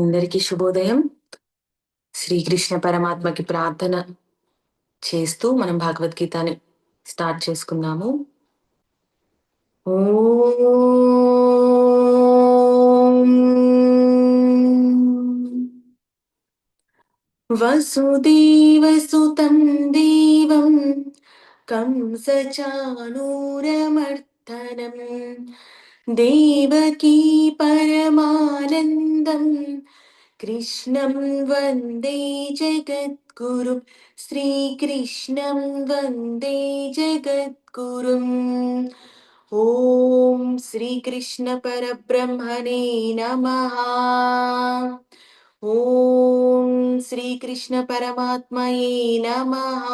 అందరికీ శుభోదయం. శ్రీకృష్ణ పరమాత్మకి ప్రార్థన చేస్తూ మనం భగవద్గీతని స్టార్ట్ చేసుకుందాము. వసుదేవసుతం దేవం కంసచానూరమర్దనం देवकी परमानन्दं कृष्णं वन्दे जगद्गुरुं। श्रीकृष्णं वन्दे जगद्गुरुम् ॐ श्रीकृष्णपरब्रह्मणे नमः। ॐ श्रीकृष्णपरमात्मये नमः।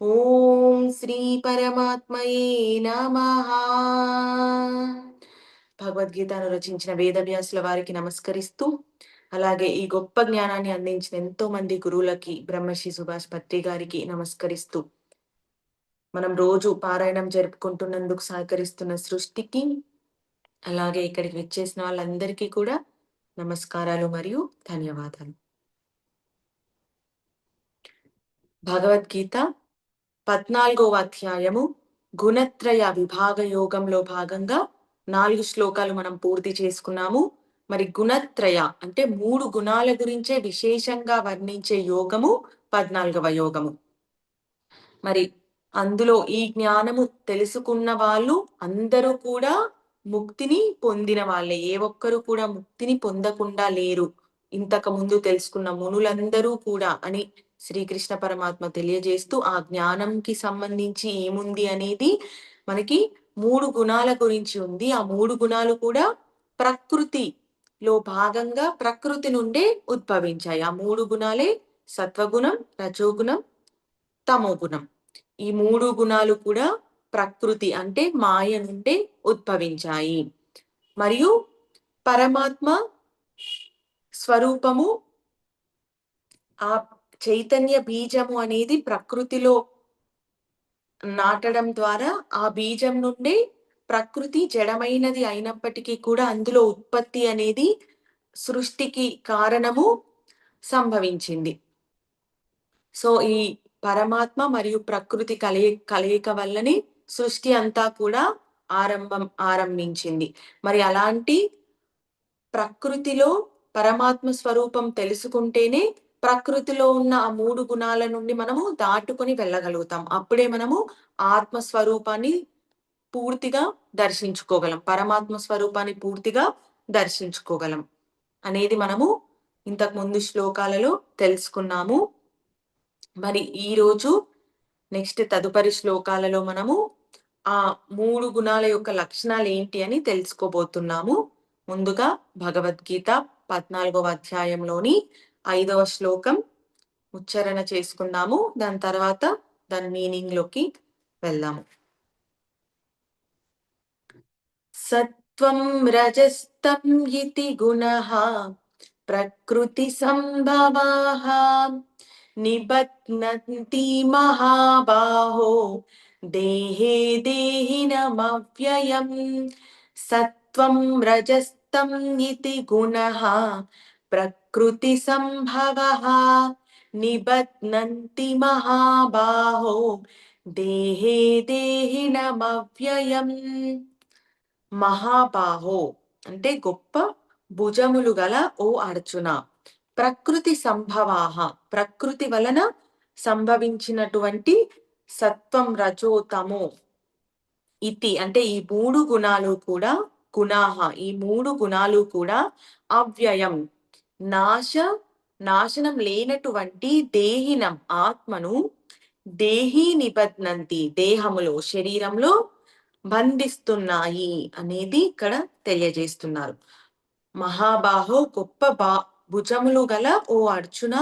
ఓం శ్రీ పరమాత్మయే నమ. భగవద్గీతను రచించిన వేదవ్యాసుల వారికి నమస్కరిస్తూ అలాగే ఈ గొప్ప జ్ఞానాన్ని అందించిన ఎంతో మంది గురువులకి బ్రహ్మశ్రీ సుభాష్ పత్రి గారికి నమస్కరిస్తూ మనం రోజు పారాయణం జరుపుకుంటున్నందుకు సహకరిస్తున్న సృష్టికి అలాగే ఇక్కడికి విచ్చేసిన వాళ్ళందరికీ కూడా నమస్కారాలు మరియు ధన్యవాదాలు. భగవద్గీత పద్నాలుగవ అధ్యాయము గుణత్రయ విభాగ యోగంలో భాగంగా నాలుగు శ్లోకాలు మనం పూర్తి చేసుకున్నాము. మరి గుణత్రయ అంటే మూడు గుణాల గురించే విశేషంగా వర్ణించే యోగము పద్నాలుగవ యోగము. మరి అందులో ఈ జ్ఞానము తెలుసుకున్న వాళ్ళు అందరూ కూడా ముక్తిని పొందిన వాళ్ళే. ఏ ఒక్కరు కూడా ముక్తిని పొందకుండా లేరు. ఇంతకు ముందు తెలుసుకున్న మునులందరూ కూడా అని శ్రీకృష్ణ పరమాత్మ తెలియజేస్తూ ఆ జ్ఞానంకి సంబంధించి ఏముంది అనేది మనకి మూడు గుణాల గురించి ఉంది. ఆ మూడు గుణాలు కూడా ప్రకృతిలో భాగంగా ప్రకృతి నుండే ఉద్భవించాయి. ఆ మూడు గుణాలే సత్వగుణం రజోగుణం తమోగుణం. ఈ మూడు గుణాలు కూడా ప్రకృతి అంటే మాయ నుండే ఉద్భవించాయి. మరియు పరమాత్మ స్వరూపము ఆ చైతన్య బీజము అనేది ప్రకృతిలో నాటడం ద్వారా ఆ బీజం నుండి ప్రకృతి జడమైనది అయినప్పటికీ కూడా అందులో ఉత్పత్తి అనేది సృష్టికి కారణము సంభవించింది. సో ఈ పరమాత్మ మరియు ప్రకృతి కలయి కలయిక వల్లనే సృష్టి అంతా కూడా ఆరంభం ఆరంభించింది. మరి అలాంటి ప్రకృతిలో పరమాత్మ స్వరూపం తెలుసుకుంటేనే ప్రకృతిలో ఉన్న ఆ మూడు గుణాల నుండి మనము దాటుకొని వెళ్ళగలుగుతాం. అప్పుడే మనము ఆత్మ స్వరూపాన్ని పూర్తిగా దర్శించుకోగలం. పరమాత్మ స్వరూపాన్ని పూర్తిగా దర్శించుకోగలం అనేది మనము ఇంతకు ముందు శ్లోకాలలో తెలుసుకున్నాము. మరి ఈ రోజు నెక్స్ట్ తదుపరి శ్లోకాలలో మనము ఆ మూడు గుణాల యొక్క లక్షణాలు ఏంటి అని తెలుసుకోబోతున్నాము. ముందుగా భగవద్గీత పద్నాలుగవ అధ్యాయంలోని ఐదవ శ్లోకం ఉచ్చారణ చేసుకుందాము. దాని తర్వాత దాని మీనింగ్లోకి వెళ్దాము. సత్వం రజస్తం ఇతి గుణ ప్రకృతి సంభవా నిబధ్నంతి మహాబాహో దేహే దేహినమవ్యయం. సత్వం రజస్తం ఇతి గుణ ప్రకృతి సంభవః నిబధ్నంతి మహాబాహో దేహే దేహినమవ్యయం మహాబాహో అంటే గొప్ప భుజములు గల ఓ అర్జున. ప్రకృతి సంభవాహ ప్రకృతి వలన సంభవించినటువంటి సత్వం రజోతము. ఇతి అంటే ఈ మూడు గుణాలు కూడా గుణాహ ఈ మూడు గుణాలు కూడా అవ్యయం. నాశ నాశనం లేనటువంటి దేహినం ఆత్మను దేహి నిబధ్నంతి దేహములో శరీరంలో బంధిస్తున్నాయి అనేది ఇక్కడ తెలియజేస్తున్నారు. మహాబాహో గొప్ప బా భుజములు గల ఓ అర్జున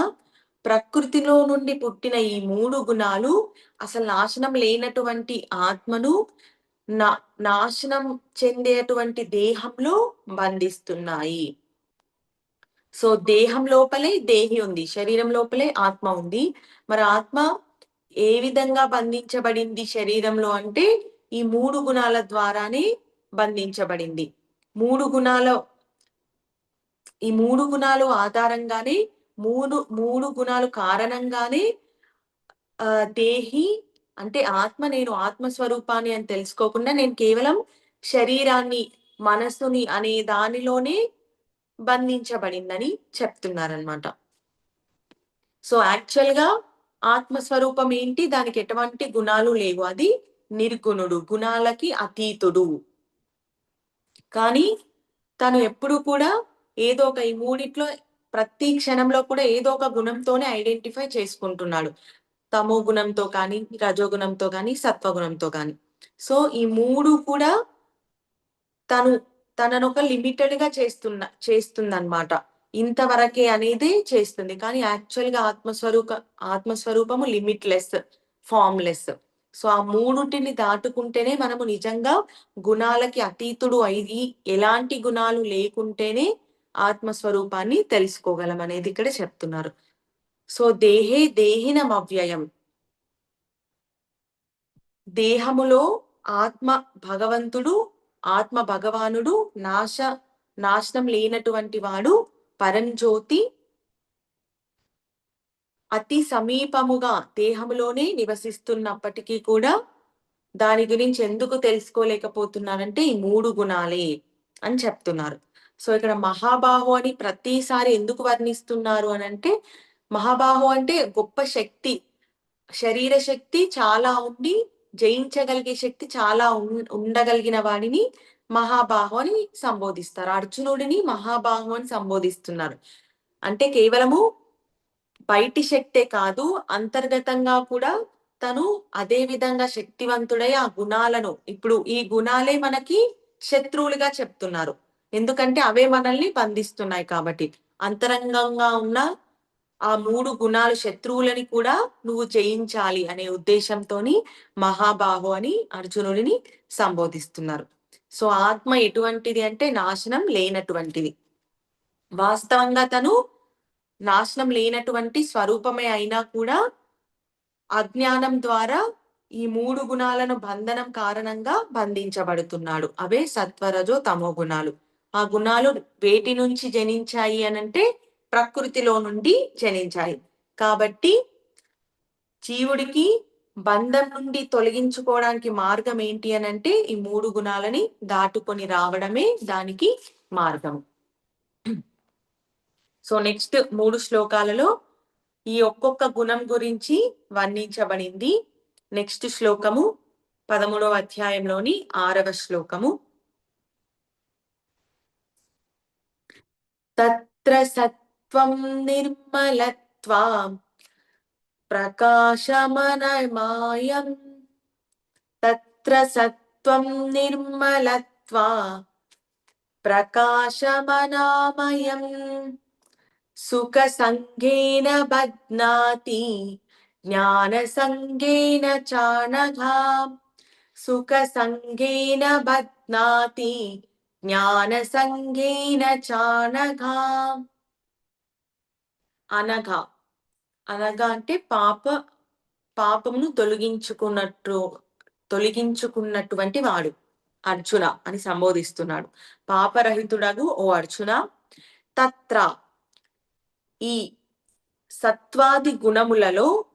ప్రకృతిలో నుండి పుట్టిన ఈ మూడు గుణాలు అసలు నాశనం లేనటువంటి ఆత్మను నా నాశనం చెందేటువంటి దేహంలో బంధిస్తున్నాయి. సో దేహం లోపలే దేహి ఉంది శరీరం లోపలే ఆత్మ ఉంది. మరి ఆత్మ ఏ విధంగా బంధించబడింది శరీరంలో అంటే ఈ మూడు గుణాల ద్వారానే బంధించబడింది. మూడు గుణాల ఈ మూడు గుణాలు ఆధారంగానే మూడు మూడు గుణాలు కారణంగానే ఆ దేహి అంటే ఆత్మ నేను ఆత్మస్వరూపాన్ని అని తెలుసుకోకుండా నేను కేవలం శరీరాన్ని మనస్సుని అనే దానిలోనే బంధించబడిందని చెప్తున్నారనమాట సో యాక్చువల్గా ఆత్మస్వరూపం ఏంటి? దానికి ఎటువంటి గుణాలు లేవు. అది నిర్గుణుడు గుణాలకి అతీతుడు. కానీ తను ఎప్పుడు కూడా ఏదో ఒక ఈ మూడిట్లో ప్రతి క్షణంలో కూడా ఏదో ఒక గుణంతోనే ఐడెంటిఫై చేసుకుంటున్నాడు. తమో గుణంతో కానీ రజోగుణంతో కానీ సత్వగుణంతో కానీ. సో ఈ మూడు కూడా తను తనను ఒక లిమిటెడ్గా చేస్తున్న చేస్తుందన్నమాట. ఇంతవరకే అనేది చేస్తుంది. కానీ యాక్చువల్గా ఆత్మస్వరూప ఆత్మస్వరూపము లిమిట్లెస్ ఫామ్లెస్ సో ఆ మూడుటిని దాటుకుంటేనే మనము నిజంగా గుణాలకి అతీతుడు అయి ఎలాంటి గుణాలు లేకుంటేనే ఆత్మస్వరూపాన్ని తెలుసుకోగలం అనేది ఇక్కడ చెప్తున్నారు. సో దేహే దేహినం అవ్యయం దేహములో ఆత్మ భగవంతుడు ఆత్మ భగవానుడు నాశ నాశనం లేనటువంటి వాడు పరంజ్యోతి. అతి సమీపముగా దేహంలోనే నివసిస్తున్నప్పటికీ కూడా దాని గురించి ఎందుకు తెలుసుకోలేకపోతున్నారంటే ఈ మూడు గుణాలే అని చెప్తున్నారు. సో ఇక్కడ మహాబాహు అని ప్రతిసారి ఎందుకు వర్ణిస్తున్నారు అని అంటే మహాబాహు అంటే గొప్ప శక్తి శరీర శక్తి చాలా ఉండి జయించగలిగే శక్తి చాలా ఉండగలిగిన వాడిని మహాబాహు అని సంబోధిస్తారు. అర్జునుడిని మహాబాహు అని సంబోధిస్తున్నారు. అంటే కేవలము బయటి శక్తే కాదు అంతర్గతంగా కూడా తను అదే విధంగా శక్తివంతుడై ఆ గుణాలను ఇప్పుడు ఈ గుణాలే మనకి శత్రువులుగా చెప్తున్నారు. ఎందుకంటే అవే మనల్ని బంధిస్తున్నాయి కాబట్టి. అంతరంగంగా ఉన్న ఆ మూడు గుణాలు శత్రువులని కూడా నువ్వు జయించాలి అనే ఉద్దేశంతోని మహాబాహు అని అర్జునుడిని సంబోధిస్తున్నారు. సో ఆత్మ ఎటువంటిది అంటే నాశనం లేనటువంటిది. వాస్తవంగా తను నాశనం లేనటువంటి స్వరూపమే అయినా కూడా అజ్ఞానం ద్వారా ఈ మూడు గుణాలను బంధనం కారణంగా బంధించబడుతున్నాడు. అవే సత్వరజో తమో గుణాలు. ఆ గుణాలు వేటి నుంచి జనించాయి అనంటే ప్రకృతిలో నుండి జనించాయి. కాబట్టి జీవుడికి బంధం నుండి తొలగించుకోవడానికి మార్గం ఏంటి అని అంటే ఈ మూడు గుణాలని దాటుకొని రావడమే దానికి మార్గం. సో నెక్స్ట్ మూడు శ్లోకాలలో ఈ ఒక్కొక్క గుణం గురించి వర్ణించబడింది. నెక్స్ట్ శ్లోకము పదమూడవ అధ్యాయంలోని ఆరవ శ్లోకము. తత్ర त्वं निर्मलत्वां प्रकाशमनमयम् तत्र सत्त्वं निर्मलत्वा प्रकाशमनामयम् सुखसङ्घेन बध्नाति ज्ञानसङ्गेन चाणघा सुखसङ्घेन बध्नाति ज्ञानसङ्घेन चाणघा అనగా అనగా అంటే పాప పాపమును తొలగించుకున్నట్టు తొలగించుకున్నటువంటి వాడు అర్జున అని సంబోధిస్తున్నాడు. పాపరహితుడగు ఓ అర్జున తత్ర ఈ సత్వాది గుణములలో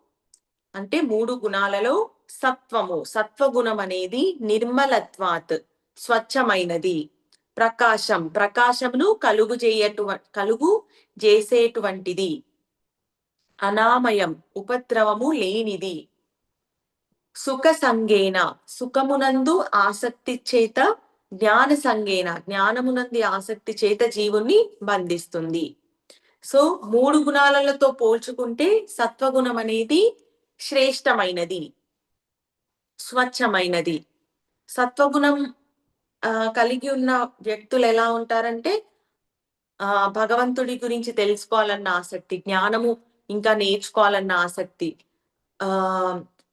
అంటే మూడు గుణాలలో సత్వము సత్వగుణం అనేది నిర్మలత్వాత్ స్వచ్ఛమైనది. ప్రకాశం. ప్రకాశమును కలుగు చేయటు కలుగు చేసేటువంటిది అనామయం ఉపద్రవము లేనిది. సుఖ సంగేన సుఖమునందు ఆసక్తి చేత జ్ఞాన సంగేన జ్ఞానమునంది ఆసక్తి చేత జీవుణ్ణి బంధిస్తుంది. సో మూడు గుణాలతో పోల్చుకుంటే సత్వగుణం అనేది శ్రేష్టమైనది. స్వచ్ఛమైనది. సత్వగుణం కలిగి ఉన్న వ్యక్తులు ఎలా ఉంటారంటే ఆ భగవంతుడి గురించి తెలుసుకోవాలన్న ఆసక్తి జ్ఞానము ఇంకా నేర్చుకోవాలన్న ఆసక్తి ఆ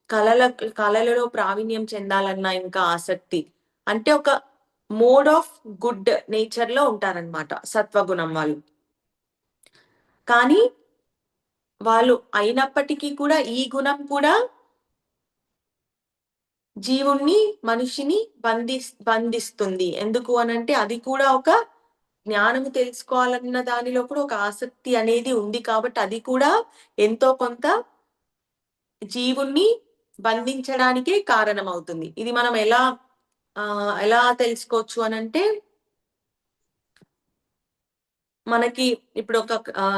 కళల కళలలో ప్రావీణ్యం చెందాలన్న ఇంకా ఆసక్తి. అంటే ఒక మోడ్ ఆఫ్ గుడ్ నేచర్లో ఉంటారనమాట సత్వగుణం వాళ్ళు. కానీ వాళ్ళు అయినప్పటికీ కూడా ఈ గుణం కూడా జీవుణ్ణి మనిషిని బంధి బంధిస్తుంది. ఎందుకు అనంటే అది కూడా ఒక జ్ఞానము తెలుసుకోవాలన్న దానిలో కూడా ఒక ఆసక్తి అనేది ఉంది కాబట్టి అది కూడా ఎంతో కొంత జీవుణ్ణి బంధించడానికే కారణమవుతుంది. ఇది మనం ఎలా ఎలా తెలుసుకోవచ్చు అనంటే మనకి ఇప్పుడు ఒక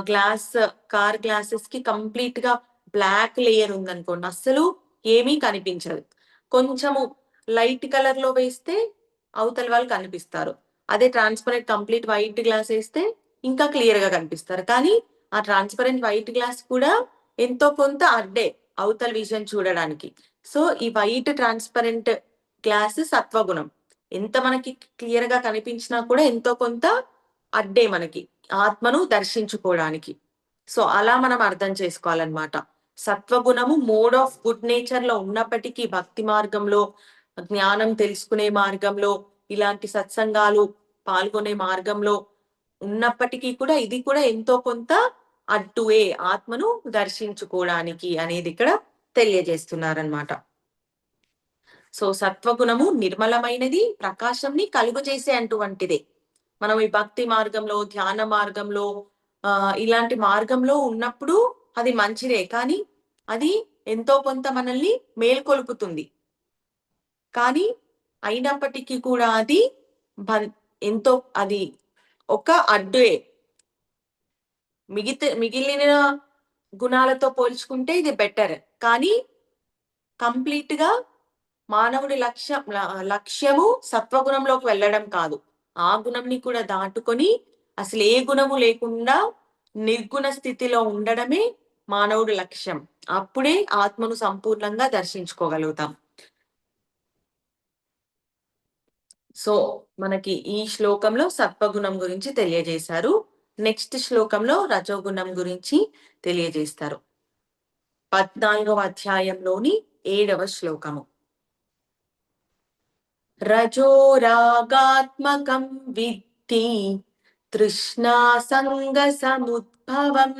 గ్లాస్ కార్ గ్లాసెస్కి కంప్లీట్గా బ్లాక్ లేయర్ ఉందనుకోండి అస్సలు ఏమీ కనిపించదు. కొంచెము లైట్ కలర్లో వేస్తే అవతల వాళ్ళు కనిపిస్తారు. అదే ట్రాన్స్పరెంట్ కంప్లీట్ వైట్ గ్లాస్ వేస్తే ఇంకా క్లియర్గా కనిపిస్తారు. కానీ ఆ ట్రాన్స్పరెంట్ వైట్ గ్లాస్ కూడా ఎంతో కొంత అడ్డే అవతల విజన్ చూడడానికి. సో ఈ వైట్ ట్రాన్స్పరెంట్ గ్లాస్ సత్వగుణం. ఎంత మనకి క్లియర్గా కనిపించినా కూడా ఎంతో కొంత అడ్డే మనకి ఆత్మను దర్శించుకోవడానికి. సో అలా మనం అర్థం చేసుకోవాలన్నమాట. సత్వగుణము మోడ్ ఆఫ్ గుడ్ నేచర్లో ఉన్నప్పటికీ భక్తి మార్గంలో జ్ఞానం తెలుసుకునే మార్గంలో ఇలాంటి సత్సంగాలు పాల్గొనే మార్గంలో ఉన్నప్పటికీ కూడా ఇది కూడా ఎంతో కొంత అడ్డువే ఆత్మను దర్శించుకోవడానికి అనేది ఇక్కడ తెలియజేస్తున్నారనమాట సో సత్వగుణము నిర్మలమైనది ప్రకాశంని కలుగు చేసే అటువంటిదే. మనం ఈ భక్తి మార్గంలో ధ్యాన మార్గంలో ఆ ఇలాంటి మార్గంలో ఉన్నప్పుడు అది మంచిదే. కానీ అది ఎంతో కొంత మనల్ని మేల్కొలుపుతుంది. కానీ అయినప్పటికీ కూడా అది ఎంతో అది ఒక అడ్డే. మిగిత మిగిలిన గుణాలతో పోల్చుకుంటే ఇది బెటర్. కానీ కంప్లీట్గా మానవుడి లక్ష్యం లక్ష్యము సత్వగుణంలోకి వెళ్ళడం కాదు. ఆ గుణంని కూడా దాటుకొని అసలు ఏ గుణము లేకుండా నిర్గుణ స్థితిలో ఉండడమే మానవుడు లక్ష్యం. అప్పుడే ఆత్మను సంపూర్ణంగా దర్శించుకోగలుగుతాం. సో మనకి ఈ శ్లోకంలో సత్వగుణం గురించి తెలియజేశారు. నెక్స్ట్ శ్లోకంలో రజోగుణం గురించి తెలియజేస్తారు. పద్నాలుగవ అధ్యాయంలోని ఏడవ శ్లోకము. రజోరాగాత్మకం విద్ధి తృష్ణా సంగ సముద్భవం.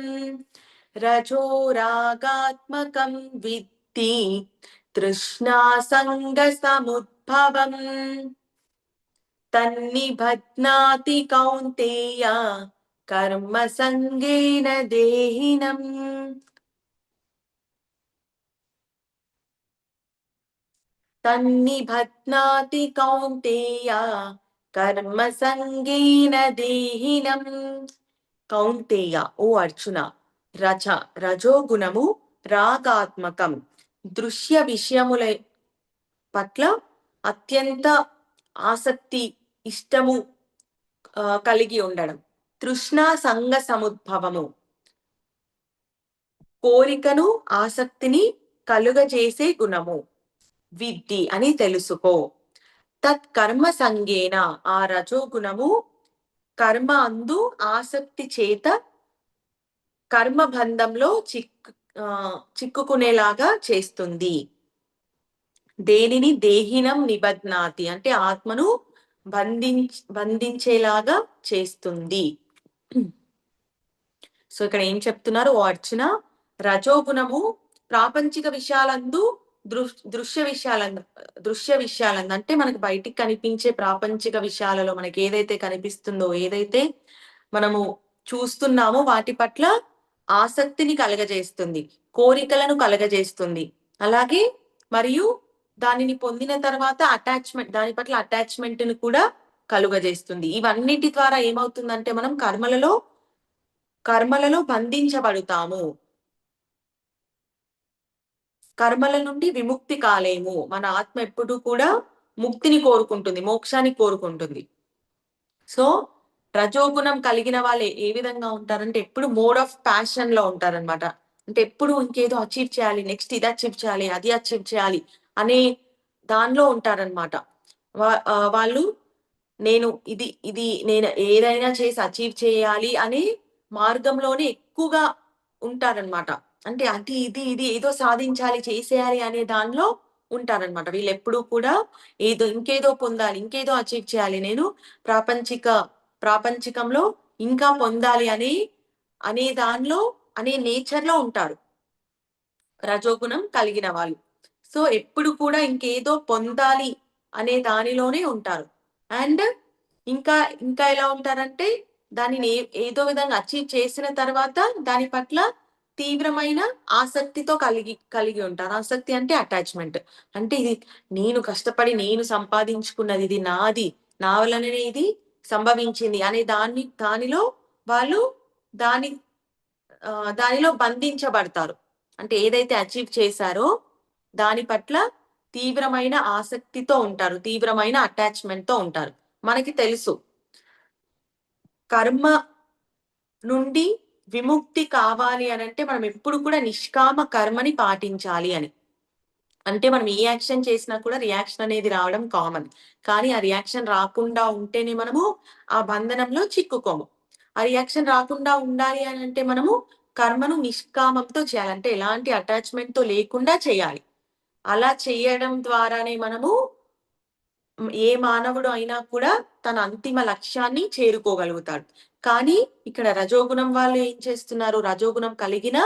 रजो रजोरागात्मकं विद्धि तृष्णासङ्गसमुद्भवम्। तन्निबध्नाति कौन्तेय कर्मसङ्गेन देहिनम्। तन्निबध्नाति कौन्तेय संगेन देहिनम्। कौन्तेय, ओ अर्जुना। రచ రజోగుణము రాగాత్మకం. దృశ్య విషయముల పట్ల అత్యంత ఆసక్తి ఇష్టము కలిగి ఉండడం. తృష్ణ సంగ సముద్భవము. కోరికను ఆసక్తిని కలుగజేసే గుణము. విద్ధి అని తెలుసుకో. తత్ కర్మ సంగేన ఆ రజోగుణము కర్మ అందు ఆసక్తి చేత కర్మ బంధంలో చిక్కు చిక్కుకునేలాగా చేస్తుంది. దేనిని దేహినం నిబధ్నాతి అంటే ఆత్మను బంధించ బంధించేలాగా చేస్తుంది. సో ఇక్కడ ఏం చెప్తున్నారు? ఓ అర్చన రజోగుణము ప్రాపంచిక విషయాలందు దృశ్య విషయాలను దృశ్య విషయాలందు అంటే మనకు బయటికి కనిపించే ప్రాపంచిక విషయాలలో మనకి ఏదైతే కనిపిస్తుందో ఏదైతే మనము చూస్తున్నామో వాటి పట్ల ఆసక్తిని కలగజేస్తుంది కోరికలను కలగజేస్తుంది. అలాగే మరియు దానిని పొందిన తర్వాత అటాచ్మెంట్ దాని పట్ల అటాచ్మెంట్ను కూడా కలుగజేస్తుంది. ఇవన్నిటి ద్వారా ఏమవుతుందంటే మనం కర్మలలో కర్మలలో బంధించబడుతాము. కర్మల నుండి విముక్తి కాలేము. మన ఆత్మ ఎప్పుడు కూడా ముక్తిని కోరుకుంటుంది మోక్షాన్ని కోరుకుంటుంది. సో రజోగుణం కలిగిన వాళ్ళు ఏ విధంగా ఉంటారంటే ఎప్పుడు మోడ్ ఆఫ్ ప్యాషన్లో ఉంటారనమాట అంటే ఎప్పుడు ఇంకేదో అచీవ్ చేయాలి నెక్స్ట్ ఇది అచీవ్ చేయాలి అది అచీవ్ చేయాలి అనే దానిలో ఉంటారనమాట వాళ్ళు నేను ఇది ఇది నేను ఏదైనా చేసి అచీవ్ చేయాలి అనే మార్గంలోనే ఎక్కువగా ఉంటారనమాట అంటే అది ఇది ఇది ఏదో సాధించాలి చేసేయాలి అనే దానిలో ఉంటారనమాట వీళ్ళు ఎప్పుడూ కూడా ఏదో ఇంకేదో పొందాలి ఇంకేదో అచీవ్ చేయాలి. నేను ప్రాపంచిక ప్రాపంచికంలో ఇంకా పొందాలి అని అనే దానిలో అనే నేచర్లో ఉంటారు రజోగుణం కలిగిన వాళ్ళు. సో ఎప్పుడు కూడా ఇంకేదో పొందాలి అనే దానిలోనే ఉంటారు. అండ్ ఇంకా ఇంకా ఎలా ఉంటారంటే దానిని ఏదో విధంగా అచీవ్ చేసిన తర్వాత దాని పట్ల తీవ్రమైన ఆసక్తితో కలిగి కలిగి ఉంటారు. ఆసక్తి అంటే అటాచ్మెంట్. అంటే ఇది నేను కష్టపడి నేను సంపాదించుకున్నది ఇది నాది. నా వలననే ఇది సంభవించింది అనే దాన్ని దానిలో వాళ్ళు దాని దానిలో బంధించబడతారు. అంటే ఏదైతే అచీవ్ చేశారో దాని పట్ల తీవ్రమైన ఆసక్తితో ఉంటారు తీవ్రమైన అటాచ్మెంట్తో ఉంటారు. మనకి తెలుసు. కర్మ నుండి విముక్తి కావాలి అని అంటే మనం ఎప్పుడు కూడా నిష్కామ కర్మని పాటించాలి అని. అంటే మనం ఏ యాక్షన్ చేసినా కూడా రియాక్షన్ అనేది రావడం కామన్. కానీ ఆ రియాక్షన్ రాకుండా ఉంటేనే మనము ఆ బంధనంలో చిక్కుకోము. ఆ రియాక్షన్ రాకుండా ఉండాలి అని అంటే మనము కర్మను నిష్కామంతో చేయాలి. అంటే ఎలాంటి అటాచ్మెంట్తో లేకుండా చేయాలి. అలా చేయడం ద్వారానే మనము ఏ మానవుడు అయినా కూడా తన అంతిమ లక్ష్యాన్ని చేరుకోగలుగుతాడు. కానీ ఇక్కడ రజోగుణం వాళ్ళు ఏం చేస్తున్నారు? రజోగుణం కలిగిన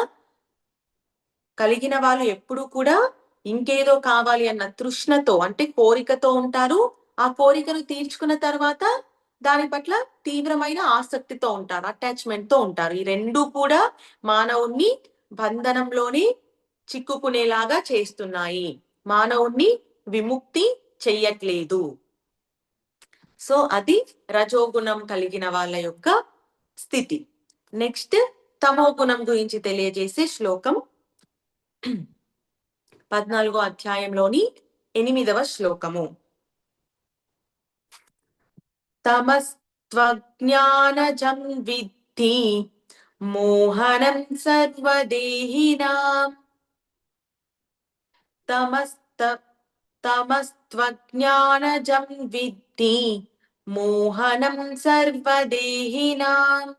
కలిగిన వాళ్ళు ఎప్పుడు కూడా ఇంకేదో కావాలి అన్న తృష్ణతో అంటే కోరికతో ఉంటారు. ఆ కోరికను తీర్చుకున్న తర్వాత దాని పట్ల తీవ్రమైన ఆసక్తితో ఉంటారు అటాచ్మెంట్తో ఉంటారు. ఈ రెండు కూడా మానవుణ్ణి బంధనంలోనే చిక్కుకునేలాగా చేస్తున్నాయి. మానవుణ్ణి విముక్తి చెయ్యట్లేదు. సో అది రజోగుణం కలిగిన వాళ్ళ యొక్క స్థితి. నెక్స్ట్ తమోగుణం గురించి తెలియజేసే శ్లోకం. పద్నాలుగో అధ్యాయంలోని ఎనిమిదవ శ్లోకము. తమస్త్వజ్ఞానజం విద్ధి మోహనం సర్వదేహినాం. తమస్త తమస్త్వజ్ఞానజం విద్ధి మోహనం సర్వదేహినాం.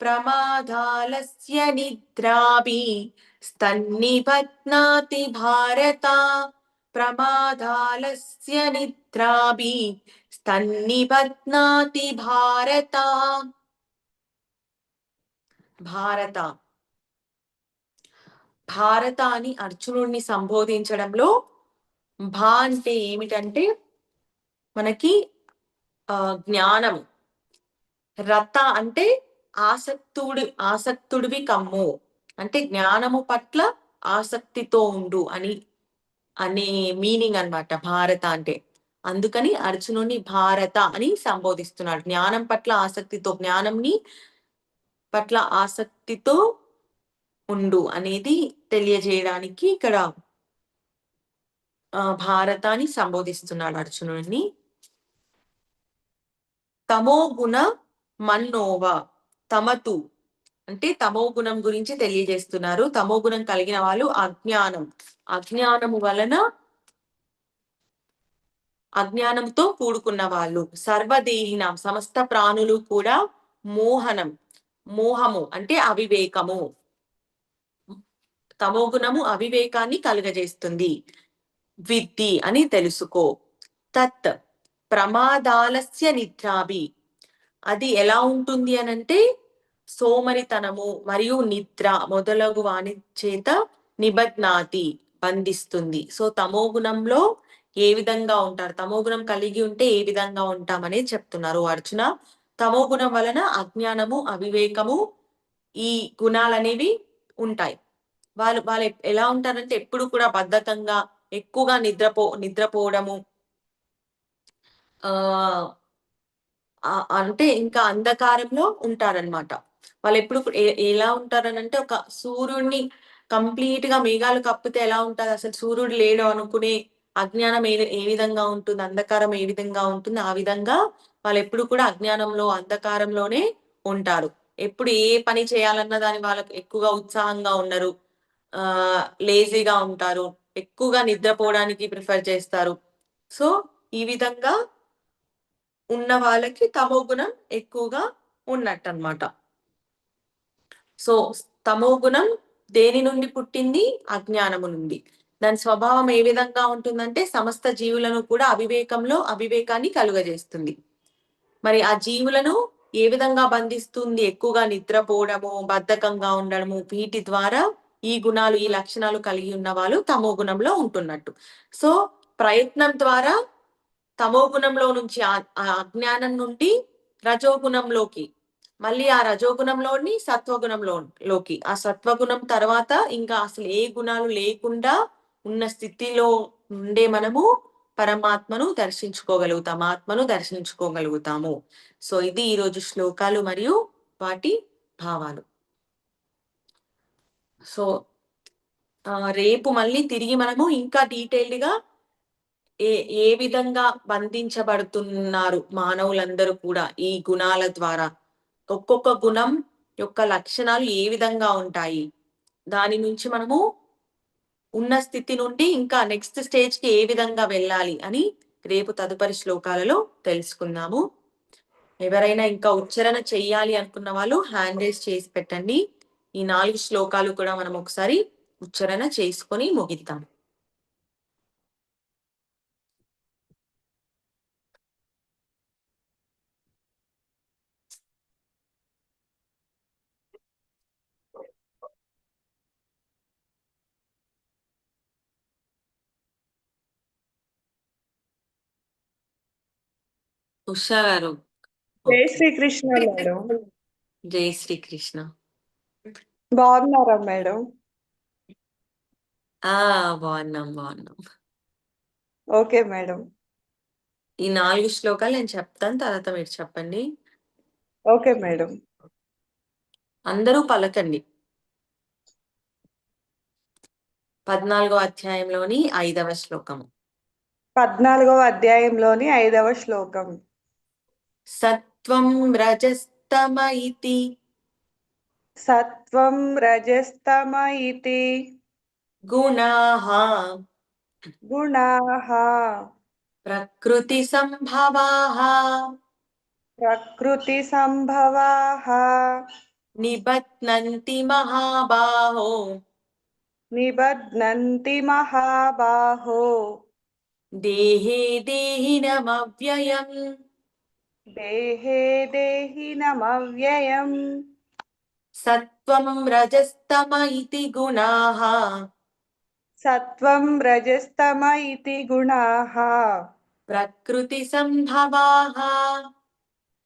ప్రమాదాలస్య నిద్రాభి స్తన్నిబధ్నాతి భారత ప్రమాదాలస్య నిద్రాభి స్తన్నిబధ్నాతి భారత భారత భారత అని అర్జునుడిని సంబోధించడంలో భా అంటే ఏమిటంటే మనకి ఆ జ్ఞానం. రత అంటే ఆసక్తుడు ఆసక్తుడివి కమ్ము. అంటే జ్ఞానము పట్ల ఆసక్తితో ఉండు అని అనే మీనింగ్ అన్నమాట భారత అంటే. అందుకని అర్జునుని భారత అని సంబోధిస్తున్నాడు. జ్ఞానం పట్ల ఆసక్తితో జ్ఞానంని పట్ల ఆసక్తితో ఉండు అనేది తెలియజేయడానికి ఇక్కడ భారతాన్ని సంబోధిస్తున్నాడు అర్జునుడిని. తమో గుణ మన్నోవ తమతు అంటే తమో గుణం గురించి తెలియజేస్తున్నారు. తమో గుణం కలిగిన వాళ్ళు అజ్ఞానం. అజ్ఞానము వలన అజ్ఞానంతో కూడుకున్న వాళ్ళు. సర్వదేహినం సమస్త ప్రాణులు కూడా మోహనం మోహము అంటే అవివేకము. తమో గుణము అవివేకాన్ని కలుగజేస్తుంది. విద్ది అని తెలుసుకో. తత్ ప్రమాదాలస్య నిద్రాభి. అది ఎలా ఉంటుంది అనంటే సోమరితనము మరియు నిద్ర మొదలగు వాని చేత నిబధ్నాతి బంధిస్తుంది. సో తమో గుణంలో ఏ విధంగా ఉంటారు? తమో గుణం కలిగి ఉంటే ఏ విధంగా ఉంటామని చెప్తున్నారు అర్జున. తమో గుణం వలన అజ్ఞానము అవివేకము ఈ గుణాలనేవి ఉంటాయి. వాళ్ళు వాళ్ళు ఎలా ఉంటారంటే ఎప్పుడు కూడా బద్ధకంగా ఎక్కువగా నిద్రపో నిద్రపోవడము ఆ అంటే ఇంకా అంధకారంలో ఉంటారనమాట వాళ్ళు ఎప్పుడు ఏ- ఎలా ఉంటారనంటే ఒక సూర్యుడిని కంప్లీట్గా మేఘాలు కప్పితే ఎలా ఉంటది అసలు సూర్యుడు లేడు అనుకునే అజ్ఞానం ఏ ఏ విధంగా ఉంటుంది? అంధకారం ఏ విధంగా ఉంటుంది? ఆ విధంగా వాళ్ళు ఎప్పుడు కూడా అజ్ఞానంలో అంధకారంలోనే ఉంటారు. ఎప్పుడు ఏ పని చేయాలన్న దాని వాళ్ళకు ఎక్కువగా ఉత్సాహంగా ఉండరు. ఆ లేజీగా ఉంటారు. ఎక్కువగా నిద్రపోవడానికి ప్రిఫర్ చేస్తారు. సో ఈ విధంగా ఉన్న వాళ్ళకి తమో గుణం ఎక్కువగా ఉన్నట్టు అన్నమాట సో తమో గుణం దేని నుండి పుట్టింది? అజ్ఞానము నుండి. దాని స్వభావం ఏ విధంగా ఉంటుందంటే సమస్త జీవులను కూడా అవివేకంలో అవివేకాన్ని కలుగజేస్తుంది. మరి ఆ జీవులను ఏ విధంగా బంధిస్తుంది? ఎక్కువగా నిద్రపోవడము బద్ధకంగా ఉండడము వీటి ద్వారా ఈ గుణాలు ఈ లక్షణాలు కలిగి ఉన్న వాళ్ళు తమో గుణంలో ఉంటున్నట్టు. సో ప్రయత్నం ద్వారా తమో గుణంలో నుంచి ఆ అజ్ఞానం నుండి రజోగుణంలోకి మళ్ళీ ఆ రజోగుణంలోని సత్వగుణంలో లోకి ఆ సత్వగుణం తర్వాత ఇంకా అసలు ఏ గుణాలు లేకుండా ఉన్న స్థితిలో ఉండే మనము పరమాత్మను దర్శించుకోగలుగుతాం ఆత్మను దర్శించుకోగలుగుతాము. సో ఇది ఈరోజు శ్లోకాలు మరియు వాటి భావాలు. సో రేపు మళ్ళీ తిరిగి మనము ఇంకా డీటెయిల్డ్గా ఏ ఏ విధంగా బంధించబడుతున్నారు మానవులందరూ కూడా ఈ గుణాల ద్వారా. ఒక్కొక్క గుణం యొక్క లక్షణాలు ఏ విధంగా ఉంటాయి? దాని నుంచి మనము ఉన్న స్థితి నుండి ఇంకా నెక్స్ట్ స్టేజ్కి ఏ విధంగా వెళ్ళాలి అని రేపు తదుపరి శ్లోకాలలో తెలుసుకుందాము. ఎవరైనా ఇంకా ఉచ్చారణ చెయ్యాలి అనుకున్న వాళ్ళు హ్యాండ్ రేస్ చేసి పెట్టండి. ఈ నాలుగు శ్లోకాలు కూడా మనం ఒకసారి ఉచ్చారణ చేసుకొని ముగిద్దాం. ఉషా గారు జై శ్రీకృష్ణ మేడం. జై శ్రీకృష్ణ. బాగున్నారా మేడం? ఆ బాగున్నాం బాగున్నాం. Okay madam. ఈ నాలుగు శ్లోకాలు నేను చెప్తాను తర్వాత మీరు చెప్పండి. Okay madam. అందరూ పలకండి. పద్నాలుగో అధ్యాయంలోని ఐదవ శ్లోకము. పద్నాలుగవ అధ్యాయంలోని ఐదవ శ్లోకం. సత్వం రజస్తమ ఇతి సత్వం రజస్తమ ఇతి గుణాః గుణాః ప్రకృతి సంభవాః ప్రకృతి సంభవాః నిబధ్నంతి మహాబాహో నిబధ్నంతి మహాబాహో దేహే దేహినమవ్యయం దేహే దేహినమవ్యయం సత్వం రజస్తమ ఇతి గుణాః సత్వం రజస్తమ ఇతి గుణాః ప్రకృతి సంభవాః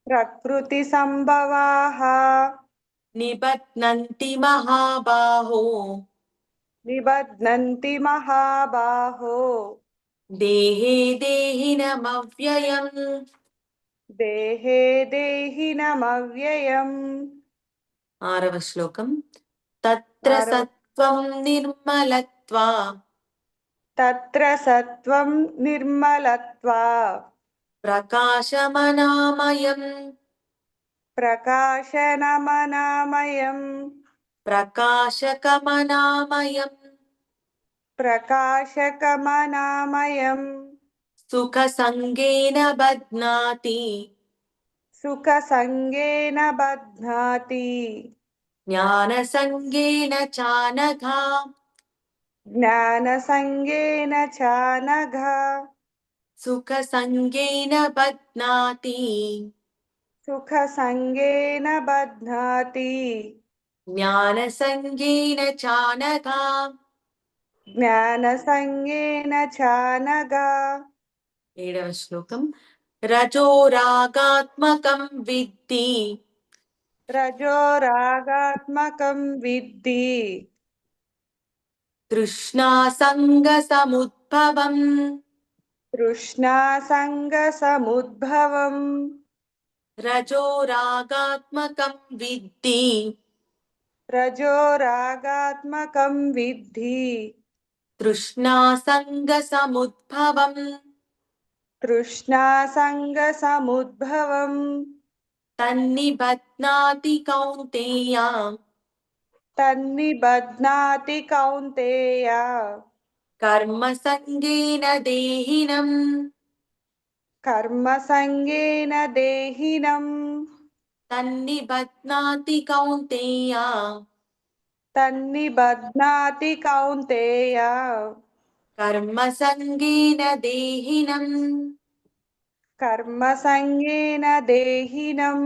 ప్రకృతి సంభవాః నిబధ్నంతి మహాబాహో నిబధ్నంతి మహాబాహో దేహే దేహినమవ్యయం దేహే దేహినమవ్యయం ఆరవ శ్లోకం. తత్ర సత్వం నిర్మలత్వా. తత్ర సత్వం నిర్మలత్వా. ప్రకాశమనామయం. ప్రకాశనమనామయం. ప్రకాశకమనామయం. ప్రకాశకమనామయం. సుఖ సంగేన బధ్నాతి సుఖ సంగేన బధ్నాతి జ్ఞాన సంగేన చానఘా జ్ఞాన సంగేన చానఘ సుఖ సంగేన బధ్నాతి సుఖ ఏడవ శ్లోకం. రజోరాగాత్మకం విద్ధి. రజో రాగాత్మకం విద్ధి. తృష్ణా సంగ సముద్భవం తృష్ణా సంగ సముద్భవం రజోరాగాత్మకం విద్ధి. రజో రాగాత్మకం విద్ధి. తృష్ణా సంగ సముద్భవం తృష్ణా సంగ సముద్భవం తన్నిబధ్నాతి కౌంతేయ తన్నిబధ్నాతి కౌంతేయ కర్మ సంగేన దేహినం కర్మ సంగేన దేహినం తన్నిబధ్నాతి కౌంతేయ తన్నిబధ్నాతి కౌంతేయ కర్మ సంగేన దేహినం. కర్మ సంగేన దేహినం.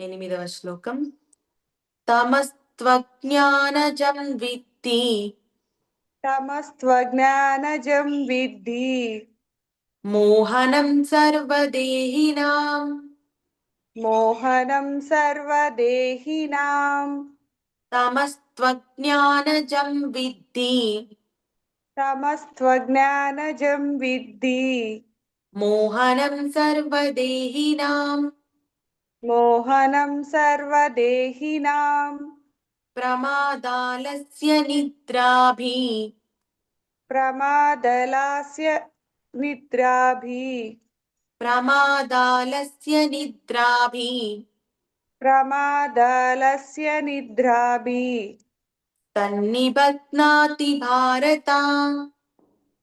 ఎనిమిదవ శ్లోకం. తమస్త్వజ్ఞానజం విత్తి తమస్త్వజ్ఞానజం విద్ధి. మోహనం సర్వదేహినాం. మోహనం సర్వదేహినాం. తమస్త్వజ్ఞానజం విద్ధి. తమస్త్వజ్ఞానజం విద్ధి మోహనం సర్వదేహినాం మోహనం సర్వదేహినాం ప్రమాదాలస్య నిద్రాభి ప్రమాదలాస్య నిద్రాభి ప్రమాదాలస్య నిద్రాభి ప్రమాదాలస్య నిద్రాభి తన్నిబధ్నాతి భారత.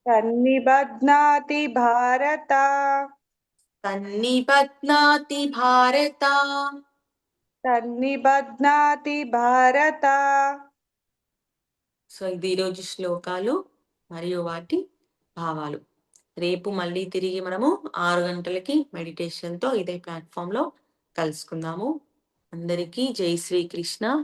సన్నిబధ్నాతి భారత. తన్నిబధ్నాతి భారత. సన్నిబధ్నాతి భారత. సో ఇది ఈరోజు శ్లోకాలు మరియు వాటి భావాలు. రేపు మళ్ళీ తిరిగి మనము ఆరు గంటలకి మెడిటేషన్తో ఇదే ప్లాట్ఫామ్లో కలుసుకుందాము. అందరికీ జై శ్రీకృష్ణ